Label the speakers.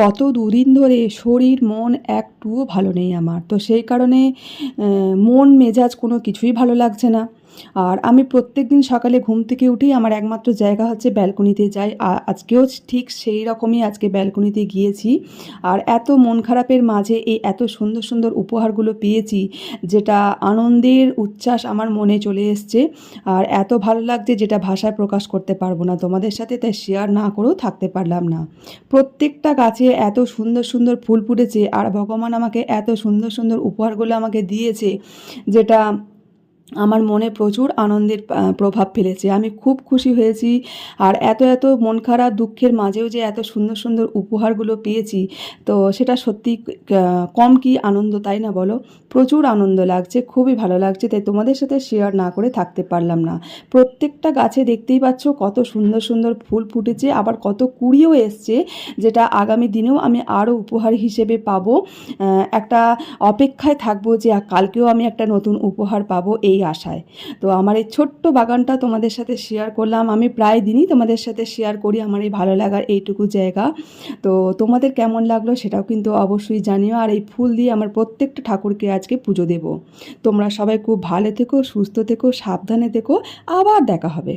Speaker 1: গত দুদিন ধরে শরীর, মন একটুও ভালো নেই আমার। তো সেই কারণে মন, মেজাজ কোনো কিছুই ভালো লাগছে না। আর আমি প্রত্যেক দিন সকালে ঘুম থেকে উঠেই আমার একমাত্র জায়গা হচ্ছে ব্যালকনিতে যাই। আজকেও ঠিক সেই রকমই আজকে ব্যালকনিতে গিয়েছি। আর এত মন খারাপের মাঝে এই এত সুন্দর সুন্দর উপহারগুলো পেয়েছি, যেটা আনন্দের উচ্ছ্বাস আমার মনে চলে এসছে। আর এত ভালো লাগছে যেটা ভাষায় প্রকাশ করতে পারব না তোমাদের সাথে, তাই শেয়ার না করেও থাকতে পারলাম না। প্রত্যেকটা গাছে এত সুন্দর সুন্দর ফুল ফুটেছে আর ভগবান আমাকে এত সুন্দর সুন্দর উপহারগুলো আমাকে দিয়েছে, যেটা আমার মনে প্রচুর আনন্দের প্রভাব ফেলেছে। আমি খুব খুশি হয়েছি আর এত এত মন খারাপ দুঃখের মাঝেও যে এত সুন্দর সুন্দর উপহারগুলো পেয়েছি, তো সেটা সত্যি কম কি আনন্দ তাই না বলো? প্রচুর আনন্দ লাগছে, খুবই ভালো লাগছে, তাই তোমাদের সাথে শেয়ার না করে থাকতে পারলাম না। প্রত্যেকটা গাছে দেখতেই পাচ্ছ কত সুন্দর সুন্দর ফুল ফুটেছে, আবার কত কুড়িও এসছে, যেটা আগামী দিনেও আমি আরও উপহার হিসেবে পাবো। একটা অপেক্ষায় থাকব যে কালকেও আমি একটা নতুন উপহার পাবো এই আশায়। তো আমার এই ছোট্ট বাগানটা তোমাদের সাথে শেয়ার করলাম। আমি প্রায় দিনই তোমাদের সাথে শেয়ার করি আমার এই ভালো লাগার এইটুকু জায়গা। তো তোমাদের কেমন লাগল সেটাও কিন্তু অবশ্যই জানিও। আর এই ফুল দিয়ে আমার প্রত্যেকটা ঠাকুরকে আজকে পুজো দেব। তোমরা সবাই খুব ভালো থেকো, সুস্থ থেকো, সাবধানে থেকো। আবার দেখা হবে।